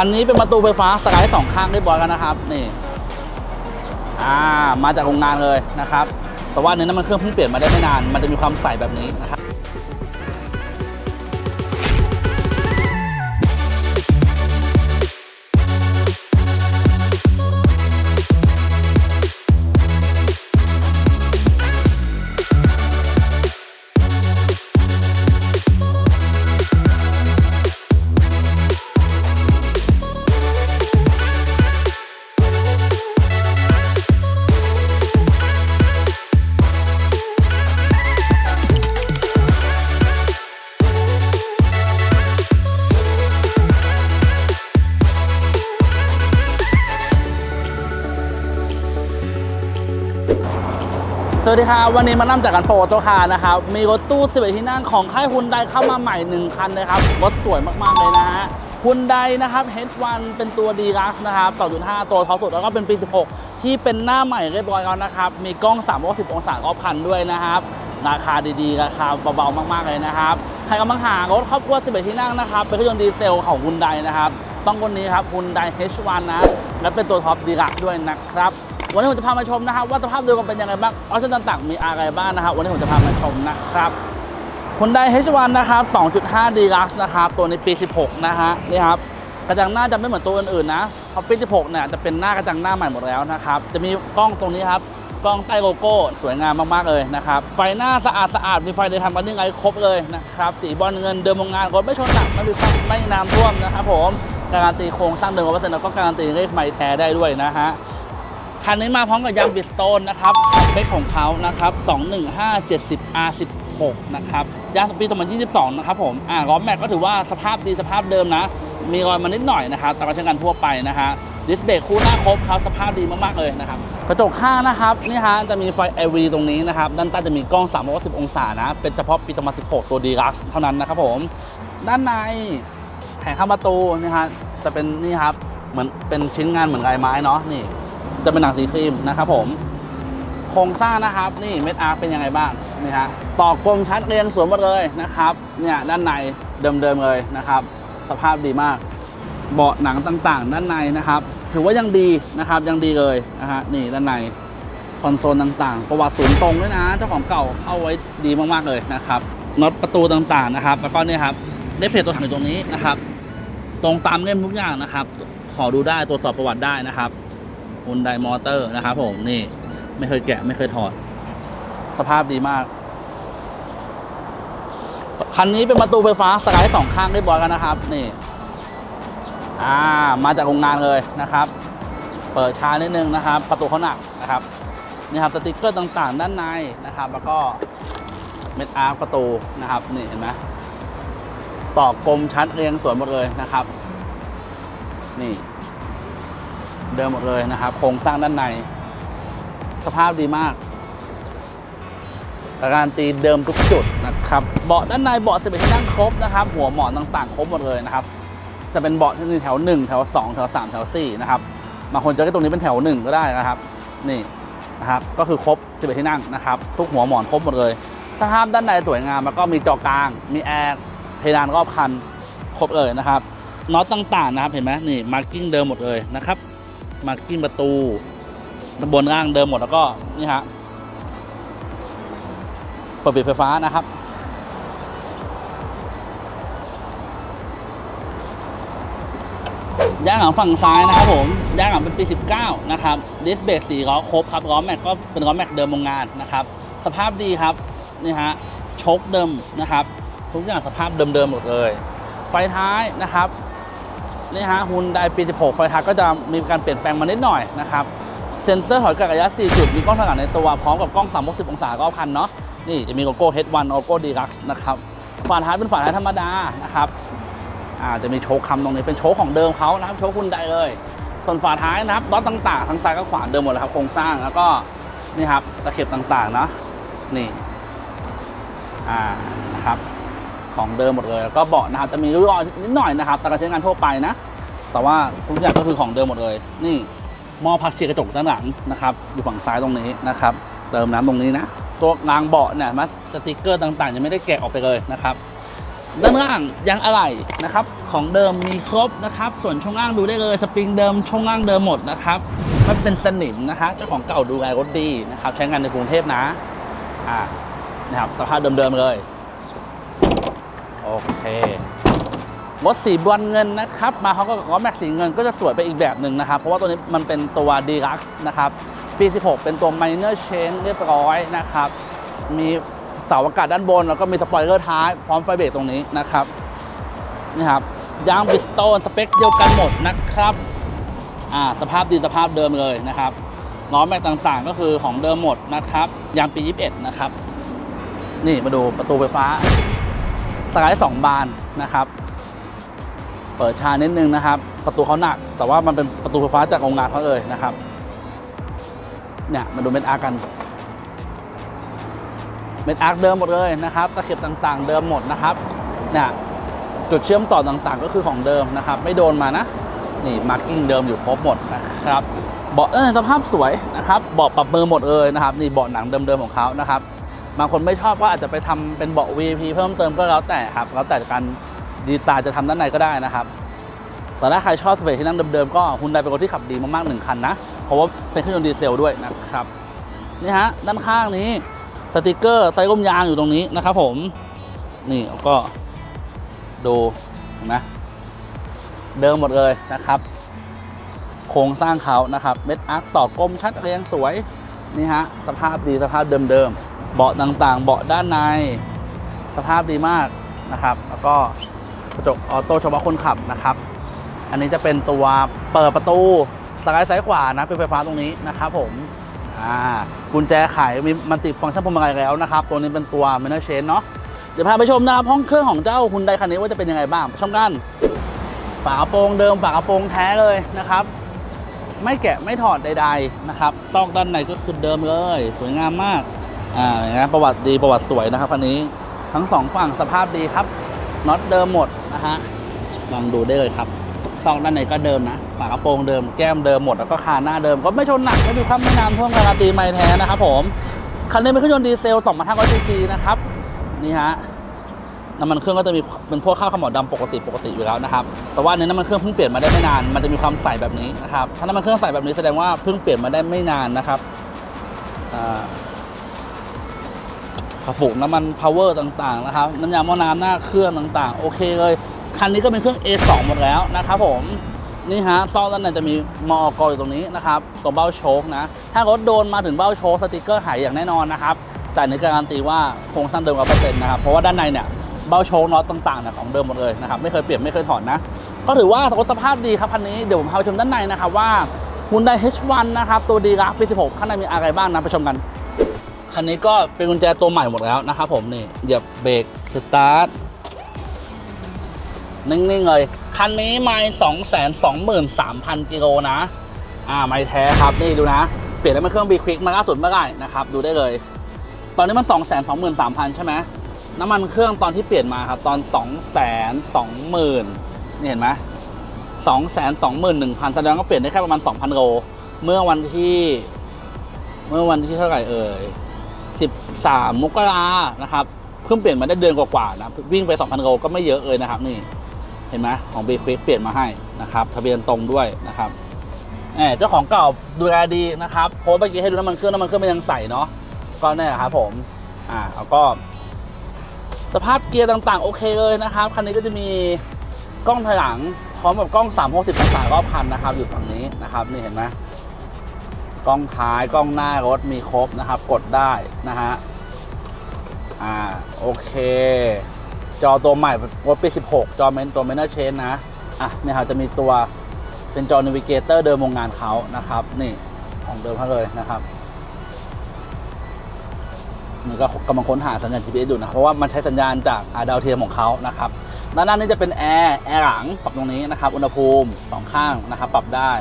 คันนี้เป็นประตูไฟฟ้าสไลด์สองข้างเรียบร้อยกันนะครับ นี่อ่ามาจากโรงงานเลยนะครับ แต่ว่าเนื้อน้ำมันเครื่องเพิ่งเปลี่ยนมาได้ไม่นาน มันจะมีความใสแบบนี้นะครับ วัสดีครับวันนี้มานั่งจากกันโปรโตคาร์นะครับ มีรถตู้11ที่นั่งของค่ายฮุนไดเข้ามาใหม่ 1 คันนะครับ รถสวยมาก ๆ เลยนะฮะฮุนไดนะครับ H1 เป็นตัวดีลักนะครับ 2.5 ตัวท็อปสุด แล้วก็เป็นปี 16 ที่เป็นหน้าใหม่เรียบร้อยแล้วนะครับ มีกล้อง 360 องศารอบคันด้วยนะครับราคาดีๆ ราคาเบาๆ มาก ๆ เลยนะครับ ใครกำลังหารถครอบครัว 11 ที่นั่งนะครับ เป็นเครื่องยนต์ดีเซลของฮุนไดนะครับ ต้องคนนี้ครับฮุนได H1 นะ และเป็นตัวท็อปดีลักด้วยนะครับ วันนี้ผมจะพามาชมนะครับว่าสภาพโดยรวมเป็นยังไงบ้างออปชั่นต่างๆมีอะไรบ้างนะครับวันนี้ผมจะพามาชมนะครับคนได H1 นะครับ 2.5 Deluxe นะครับ ตัวในปี 16 นะฮะ นี่ครับ กระจังหน้าจะไม่เหมือนตัวอื่นๆนะ เพราะปี 16 เนี่ย จะเป็นหน้ากระจังหน้าใหม่หมดแล้วนะครับ จะมีกล้องตรงนี้ครับ กล้องใต้โลโก้ สวยงามมากๆเลยนะครับ ไฟหน้าสะอาดสะอาด มีไฟเดย์ทำกันยังไงครบเลยนะครับ สีบอลเงินเดิมโรงงานรถไม่ชนหนัก ไม่มีพังไม่น้ำท่วมนะครับผม การันตีโครงสร้างเดิมร้อยเปอร์เซ็นต์แล้วก็การันตีเลขไมล์แท้ได้ด้วยนะฮะ คันนี้มาพร้อมกับยางบิสโตนนะครับสเปคของเขานะครับ 21570 R16 นะครับ ยางปี 2022 นะครับผมอ่าล้อแม็กก็ถือว่าสภาพดีสภาพเดิมนะ มีรอยมานิดหน่อยนะครับแต่ก็ใช้งานทั่วไปนะฮะดิสเบรกคู่หน้าครบครับสภาพดีมากๆเลยนะครับกระจกข้างนะครับนี่ฮะจะมีไฟ LV ตรงนี้นะครับด้านใต้จะมีกล้อง 360 องศานะ เป็นเฉพาะปี 2016 ตัวดีลักซ์เท่านั้นนะครับผม ด้านในแผงข้างประตูนี่ฮะจะเป็นนี่ครับเหมือนเป็นชิ้นงานเหมือนลายไม้เนาะนี่ จะเป็นหนังสีครีมนะครับผมโครงสร้างนะครับนี่เม็ดอาร์เป็นยังไงบ้างนี่ฮะต่อกลมชัดเรียงสวยหมดเลยนะครับเนี่ยด้านในเดิมๆเลยนะครับ สภาพดีมาก เบาะหนังต่างๆ ด้านในนะครับ ถือว่ายังดีนะครับยังดีเลยนะฮะนี่ด้านในคอนโซลต่างๆ ประวัติศูนย์ตรงด้วยนะเจ้าของเก่าเข้าไว้ดีมากๆเลยนะครับน็อตประตูต่างๆนะครับ แล้วก็เนี่ยครับได้เพจตัวถังอยู่ตรงนี้นะครับ ตรงตามเล่มทุกอย่างนะครับ ขอดูได้ตรวจสอบประวัติได้นะครับ ฮุนไดมอเตอร์นะครับผมนี่ ไม่เคยแกะไม่เคยถอด สภาพดีมาก คันนี้เป็นประตูไฟฟ้าสไลด์สองข้างเรียบร้อยกันนะครับ นี่ อ่ามาจากโรงงานเลยนะครับ เปิดช้านิดนึงนะครับ ประตูเขาหนักนะครับนี่ครับสติกเกอร์ต่างๆ ด้านในนะครับ แล้วก็เม็ดอาร์ประตูนะครับ นี่เห็นไหมต่อกลมชัดเรียงสวยหมดเลยนะครับ นี่ เดิมหมดเลยนะครับ โครงสร้างด้านใน สภาพดีมากการตีเดิมทุกจุดนะครับ เบาะด้านในเบาะสิบเอ็ดที่นั่งครบนะครับ หัวหมอนต่างๆ ครบหมดเลยนะครับ จะเป็นเบาะที่มีแถว 1 แถว 2 แถว 3 แถว 4 นะครับบางคนจะได้ตรงนี้เป็นแถว 1 ก็ได้นะครับ นี่นะครับ ก็คือครบ11ที่นั่งนะครับ ทุกหัวหมอนครบหมดเลย สภาพด้านในสวยงาม แล้วก็มีจอกลาง มีแอร์ เพดานรอบคัน ครบเลยนะครับน็อตต่างๆนะครับ เห็นไหมนี่มาร์กิ้งเดิมหมดเลยนะครับ มาร์กิ้งประตูบนล่างเดิมหมดแล้วก็นี่ฮะเปิดปิดไฟฟ้านะครับ ย่างหลังฝั่งซ้ายนะครับผมย่างหลังเป็นปี 19 นะครับดิสเบรกสี่ล้อครบครับล้อแม็กก็เป็นล้อแม็กเดิมโรงงานนะครับ สภาพดีครับนี่ฮะชคเดิมนะครับ ทุกอย่างสภาพเดิมๆหมดเลย ไฟท้ายนะครับ นี่ฮะฮุนไดปี 16 ไฟท้ายก็จะมีการเปลี่ยนแปลงมานิดหน่อยนะครับ เซ็นเซอร์ถอยกลับระยะ 4 จุด มีกล้องถอยหลังในตัว พร้อมกับกล้อง 360 องศารอบคันเนาะ นี่จะมีโลโก้ H1 โลโก้ Deluxe นะครับ ฝาท้ายเป็นฝาท้ายธรรมดานะครับอ่าจะมีโชคคำตรงนี้เป็นโชคของเดิมเขานะครับ โชคฮุนไดเลย ส่วนฝาท้ายนะครับน็อตต่างๆ ทั้งซ้ายกับขวาเดิมหมดเลยครับ โครงสร้าง แล้วก็นี่ครับ ตะเข็บต่างๆ เนาะ นี่ อ่า นะครับ ของเดิมหมดเลยแล้วก็เบาะนะครับจะมีริ้วรอยนิดหน่อยนะครับแต่ก็ใช้งานทั่วไปนะ แต่ว่าทุกอย่างก็คือของเดิมหมดเลย นี่หม้อพักเชียร์กระจกด้านหลังนะครับอยู่ฝั่งซ้ายตรงนี้นะครับเติมน้ำตรงนี้นะ ตัวรางเบาะเนี่ยมัสติกเกอร์ต่างๆยังไม่ได้แกะออกไปเลยนะครับด้านล่างยางอะไหล่นะครับ ของเดิมมีครบนะครับ ส่วนช่วงล่างดูได้เลยสปริงเดิมช่วงล่างเดิมหมดนะครับไม่เป็นสนิมนะคะเจ้าของเก่าดูแลรถดีนะครับ ใช้งานในกรุงเทพนะอ่านะครับสภาพเดิมๆเลย โอเครถสีบอนเงินนะครับ มาเขาก็ล้อแม็กสีเงินก็จะสวยไปอีกแบบหนึ่งนะครับ เพราะว่าตัวนี้มันเป็นตัวดีลักซ์นะครับปี 16 เป็นตัว minor chain เรียบร้อยนะครับ มีเสาอากาศด้านบน แล้วก็มีสปอยเลอร์ท้าย พร้อมไฟเบรกตรงนี้นะครับนี่ครับยางบิสโตนสเปคเดียวกันหมดนะครับอ่าสภาพดีสภาพเดิมเลยนะครับล้อแม็กต่างๆ ก็คือของเดิมหมดนะครับยางปี 21 นะครับ นี่มาดูประตูไฟฟ้า สไลด์สองบานนะครับ เปิดชานิดนึงนะครับ ประตูเขาหนัก แต่ว่ามันเป็นประตูไฟฟ้าจากโรงงานเขาเลยนะครับ เนี่ยมาดูเม็ดอาร์กัน เม็ดอาร์เดิมหมดเลยนะครับตะเข็บต่างๆ เดิมหมดนะครับ เนี่ยจุดเชื่อมต่อต่างๆ ก็คือของเดิมนะครับ ไม่โดนมานะ นี่มาร์กิ้งเดิมอยู่ครบหมดนะครับเบาะในสภาพสวยนะครับเบาะปรับมือหมดเลยนะครับ นี่เบาะหนังเดิมๆของเขานะครับ บางคนไม่ชอบก็อาจจะไปทำเป็นเบาะ VIP เพิ่มเติมก็แล้วแต่ครับแล้วแต่การดีไซน์จะทำด้านในก็ได้นะครับแต่ถ้าใครชอบสเปซที่นั่งเดิมๆก็ฮุนไดเป็นรถที่ขับดีมากๆหนึ่งคันนะเพราะว่าเป็นเครื่องยนต์ดีเซลด้วยนะครับนี่ฮะด้านข้างนี้สติกเกอร์ไซส์ลมยางอยู่ตรงนี้นะครับผมนี่ก็ดูนไหมเดิมหมดเลยนะครับ โครงสร้างเขานะครับเม็ดอาร์คต่อกลมชัดเรียงสวยนี่ฮะสภาพดีสภาพเดิมๆ เบาะต่างๆ เบาะด้านใน สภาพดีมากนะครับ แล้วก็กระจกออโต้เฉพาะคนขับนะครับ อันนี้จะเป็นตัวเปิดประตูสไลด์ซ้ายขวานะเป็นไฟฟ้าตรงนี้นะครับผมอ่ากุญแจไขมีมันติดฟังก์ชันพวงมาลัยแล้วนะครับ ตัวนี้เป็นตัว m a n เ r Chain เนาะเดี๋ยวพาไปชมนะครับห้องเครื่องของเจ้าคุณไดคันนี้ว่าจะเป็นยังไงบ้างชมกันฝากระโปรงเดิมฝากระโปรงแท้เลยนะครับ ไม่แกะไม่ถอดใด ๆนะครับ ซอกด้านในก็คือเดิมเลย สวยงามมาก อ่าอย่างนี้ประวัติดีประวัติสวยนะครับคันนี้ทั้งสองฝั่งสภาพดีครับน็อตเดิมหมดนะฮะลองดูได้เลยครับซองด้านในก็เดิมนะฝากระโปรงเดิมแก้มเดิมหมดแล้วก็คาหน้าเดิมก็ไม่ชนหนักไม่มีความไม่นานท่วมการันตีไม่แท้นะครับผมคันนี้เป็นเครื่องยนต์ดีเซล2,500ซีซีนะครับนี่ฮะน้ำมันเครื่องก็จะมีเป็นพวกข้าวขมอดำปกติปกติอยู่แล้วนะครับ แต่ว่าอันนี้น้ำมันเครื่องเพิ่งเปลี่ยนมาได้ไม่นาน มันจะมีความใสแบบนี้นะครับ ถ้าน้ำมันเครื่องใสแบบนี้แสดงว่าเพิ่งเปลี่ยนมาได้ไม่นานนะครับอ่า กระปุกน้ำมันพาวเวอร์ต่างๆนะครับน้ำยาหม้อน้ำหน้าเครื่องต่างๆ โอเคเลย คันนี้ก็เป็นเครื่อง A2 หมดแล้วนะครับผมนี่ฮะซอกด้านในจะมีมอกอยู่ตรงนี้นะครับตรงเบ้าโชคนะ ถ้ารถโดนมาถึงเบ้าโชคสติกเกอร์หายอย่างแน่นอนนะครับ แต่ในการันตีว่าโครงสร้างเดิมร้อเปอร์เซ็นต์นะครับเพราะว่าด้านในเนี่ยเบ้าโชคน็อตต่างๆเนี่ยของเดิมหมดเลยนะครับไม่เคยเปลี่ยนไม่เคยถอดนะก็ถือว่ารถสภาพดีครับคันนี้เดี๋ยวผมพาไปชมด้านในนะครับว่า Hyundai H1 นะครับตัวดีรักปี16ข้างในมีอะไรบ้างนะไปชมกัน คันนี้ก็เป็นกุญแจตัวใหม่หมดแล้วนะครับผมนี่เหยียบเบรกสตาร์ทนิ่งๆเลย คันนี้ไม่สองแสนสองหมื่นสามพันกิโลนะ อ่า ไม่แท้ครับ นี่ดูนะ เปลี่ยนแล้วมันเครื่องบีควิกมาล่าสุดเมื่อไหร่นะครับ ดูได้เลย ตอนนี้มันสองแสนสองหมื่นสามพันใช่ไหมน้ำมันเครื่องตอนที่เปลี่ยนมาครับ ตอนสองแสนสองหมื่นนี่เห็นไหมสองแสนสองหมื่นหนึ่งพันแสดงว่าเปลี่ยนได้แค่ประมาณสองพันโล เมื่อวันที่ เมื่อวันที่เท่าไหร่เอ่ย สิบสามกรานะครับ เพิ่งเปลี่ยนมาได้เดือนกว่าๆนะ วิ่งไปสองพันโลก็ไม่เยอะเลยนะครับ นี่ เห็นไหมของ b ีควิกเปลี่ยนมาให้นะครับ ทะเบียนตรงด้วยนะครับแหมเจ้าของเก่าดูแลดีนะครับโพสเมื่อกี้ให้ดูน้ำมันเครื่องน้ำมันเครื่องมันยังใสเนาะ ก็เนี่ครับผม อ่าแล้วก็ สภาพเกียร์ต่างๆ โอเคเลยนะครับ คันนี้ก็จะมีกล้องถอยหลังพร้อมกับกล้อง360องศารอบคันนะครับ อยู่ฝั่งนี้นะครับ นี่เห็นไหม กล้องท้ายกล้องหน้ารถมีครบนะครับ กดได้นะฮะอ่าโอเค จอตัวใหม่รถปี 16 จอเมนตัวเมนเนอร์เชนนะอะเนี่ยครับจะมีตัวเป็นจอ n ิ v เกเตอร์เดิมโรงงานเขานะครับ นี่ของเดิมเขาเลยนะครับนี่ก็กำลังค้นหาสัญญาณ GPS อยู่นะ เพราะว่ามันใช้สัญญาณจากาดาวเทียมของเขานะครับด้านหน้านี่จะเป็นแอร์แอร์หลังปรับตรงนี้นะครับ อุณหภูมิสองข้างนะครับ ปรับได้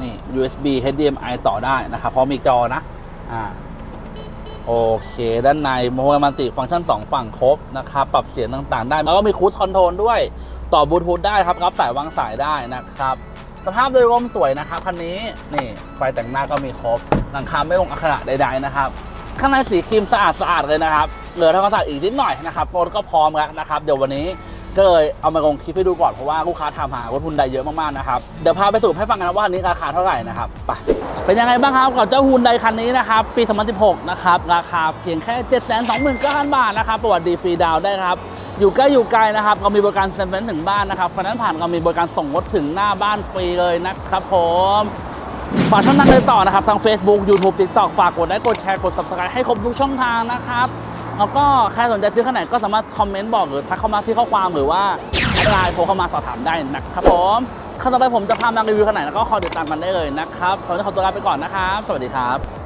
นี่ USB HDMI ต่อได้นะครับพราะมีจอนะอ่าโอเค ด้านในโมโหมันติฟังก์ชัน 2 ฝั่งครบนะครับ ปรับเสียงต่างๆ ได้ แล้วก็มีคูดคอนโทรลด้วย ต่อบลูทูธได้ครับ รับสายวางสายได้นะครับ สภาพโดยรวมสวยนะครับ คันนี้ นี่ ไฟแต่งหน้าก็มีครบ หลังคาไม่ลงอักขระใดๆนะครับ ข้างในสีครีมสะอาดสะอาดเลยนะครับ เหลือทำความสะอาดอีกนิดหน่อยนะครับรถก็พร้อมแล้วนะครับ เดี๋ยววันนี้ ก็เลยเอามาลงคลิปให้ดูก่อนเพราะว่าลูกค้าถามหารถฮุนไดเยอะมากๆนะครับเดี๋ยวพาไปสรุปให้ฟังกันนะว่าอันนี้ราคาเท่าไหร่นะครับไปเป็นยังไงบ้างครับกับเจ้าฮุนไดคันนี้นะครับปี 2016 นะครับราคาเพียงแค่ 729,000 บาทนะครับประวัติดีฟรีดาวได้ครับอยู่ใกล้อยู่ไกลนะครับเรามีบริการเซ็นเฟนถึงบ้านนะครับเพราะฉะนั้นผ่านเรามีบริการส่งรถถึงหน้าบ้านฟรีเลยนะครับผมฝากช่องทางเลยต่อนะครับทาง Facebook YouTube TikTok ฝากกดไลค์กดแชร์กด Subscribe ให้ครบทุกช่องทางนะครับ แล้วก็ใครสนใจซื้อขนาดก็สามารถคอมเมนต์บอกหรือทักเข้ามาที่ข้อความหรือว่าไลน์โทรเข้ามาสอบถามได้นะครับผมขั้นต่อไปผมจะพามารีวิวขนาดแล้วก็คอยติดตามกันได้เลยนะครับสำหรับขอตัวลาไปก่อนนะครับ สวัสดีครับ